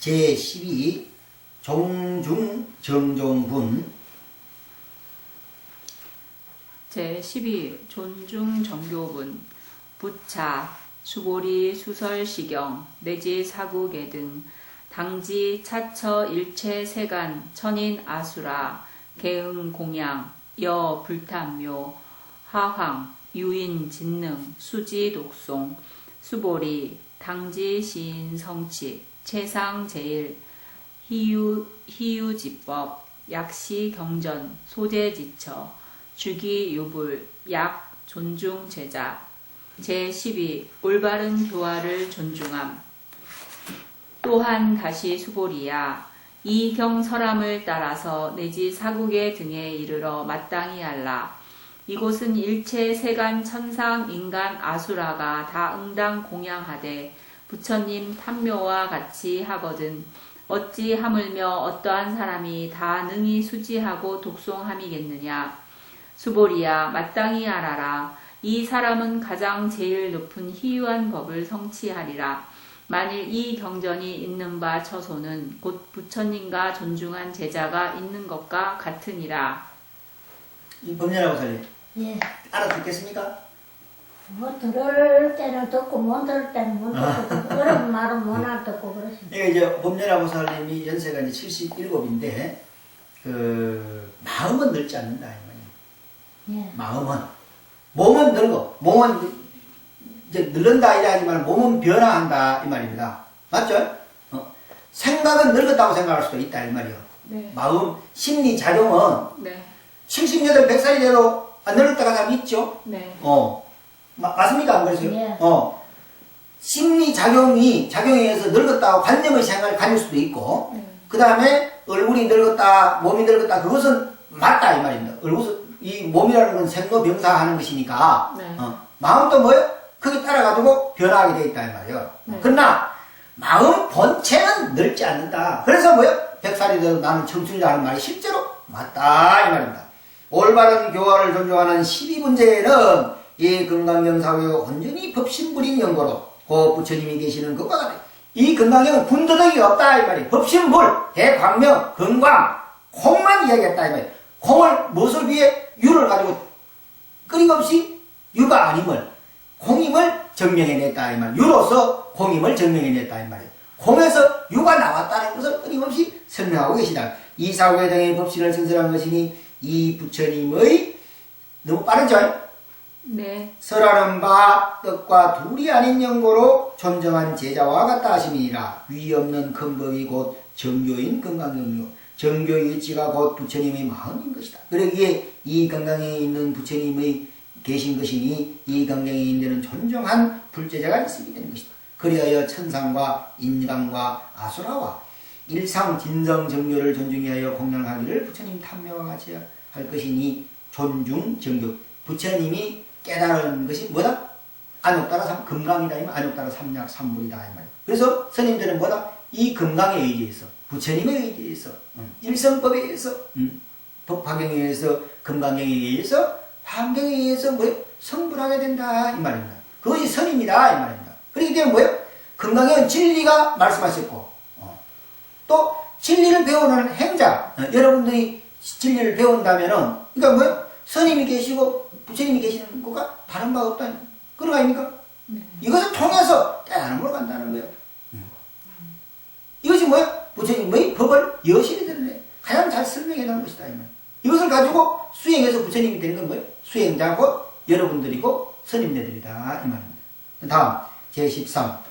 제12 종중 정종분. 제12 존중 정교분. 부차 수보리 수설시경 내지 사구계 등 당지 차처 일체 세간 천인 아수라 개응 공양 여 불탐묘 하황 유인 진능 수지 독송 수보리 당지 시인 성치 최상 제일 희유 희유지법 약시 경전 소재 지처 주기 유불 약 존중 제자 제12 올바른 교화를 존중함. 또한 다시 수보리야 이 경설함을 따라서 내지 사국의 등에 이르러 마땅히 할라. 이곳은 일체 세간 천상 인간 아수라가 다 응당 공양하되 부처님 탐묘와 같이 하거든. 어찌 하물며 어떠한 사람이 다 능히 수지하고 독송함이겠느냐? 수보리야 마땅히 알아라. 이 사람은 가장 제일 높은 희유한 법을 성취하리라. 만일 이 경전이 있는 바 처소는 곧 부처님과 존중한 제자가 있는 것과 같으니라. 이 법률하고 살리 예. 알아듣겠습니까? 뭐 들을 때는 듣고 못 들을 때는 못 듣고 그런 말은 못 알아듣고 그렇습니다. 이게 이제 법률하고 살림이 연세가 이제 77인데 그 마음은 늙지 않는다 이 말이에요. 예. 마음은 몸은 늙어 몸은 이제 늙는다 이래 하지만 몸은 변화한다 이 말입니다. 맞죠? 어. 생각은 늙었다고 생각할 수도 있다 이 말이에요. 네. 마음 심리 작용은 네. 78, 100살이 돼도 안 늙었다가 사람 있죠? 네. 어. 마- 맞습니까? 안 그러세요? 예. 어. 심리 작용이, 작용에 의해서 늙었다고 관념의 생각을 가질 수도 있고, 네. 그 다음에 얼굴이 늙었다, 몸이 늙었다, 그것은 맞다, 이 말입니다. 얼굴, 이 몸이라는 건 생로병사 하는 것이니까, 네. 어. 마음도 뭐요? 거기 따라가지고 변화하게 돼 있다, 이 말이에요. 네. 그러나, 마음 본체는 늙지 않는다. 그래서 뭐요? 백살이 돼도 나는 청춘이라 하는 말이 실제로 맞다, 이 말입니다. 올바른 교화를 존중하는 12문제에는 이 건강경사의 온전히 법신불인 연고로 고 부처님이 계시는 것과 같아요. 이 건강경은 군더더기 없다 이 말이에요. 법신불, 대광명, 건광, 콩만 이야기했다 이 말이에요. 콩을 무엇을 위해 유를 가지고 끊임없이 유가 아님을 콩임을 증명해냈다 이 말. 유로서 콩임을 증명해냈다 이 말이에요. 콩에서 유가 나왔다는 것을 끊임없이 설명하고 계시다. 이 사고에 등의 법신을 선설한 것이니 이 부처님의 너무 빠르죠? 네. 설하는 바 뜻과 둘이 아닌 연고로 존정한 제자와 같다 하심이니라. 위 없는 큰 법이 곧 정교인 건강경이요. 정교의 의지가 곧 부처님의 마음인 것이다. 그러기에 이 건강에 있는 부처님의 계신 것이니 이 건강에 있는 존정한 불제자가 있으게 되는 것이다. 그리하여 천상과 인간과 아수라와 일상 진성 정교를 존중하여 공양하기를 부처님 탐명과 같이 할 것이니 존중 정교. 부처님이 깨달은 것이 뭐다? 안욕따라 삼, 금강이다. 안욕따라 삼약 삼불이다. 이 말이야. 그래서 스님들은 뭐다? 이 금강에 의지해서, 부처님에 의지해서, 음, 일성법에 의해서, 음, 법화경에 의해서, 금강경에 의해서, 환경에 의해서 뭐요? 성불하게 된다. 이 말입니다. 그것이 선입니다. 이 말입니다. 그렇기 때문에 뭐요? 금강경은 진리가 말씀하셨고, 어, 또 진리를 배우는 행자, 어, 여러분들이 진리를 배운다면은, 그러니까 뭐요? 스님이 계시고 부처님이 계시는 것과 다른 바가 없다. 그런 거 아닙니까? 네. 이것을 통해서 깨달음으로 간다는 거예요. 이것이 뭐야? 부처님의 법을 여실히 드러내 가장 잘 설명해 놓은 것이다. 이 말. 이것을 가지고 수행해서 부처님이 되는 건 뭐예요? 수행자고 여러분들이고 스님네들이다. 이 말입니다. 다음 제13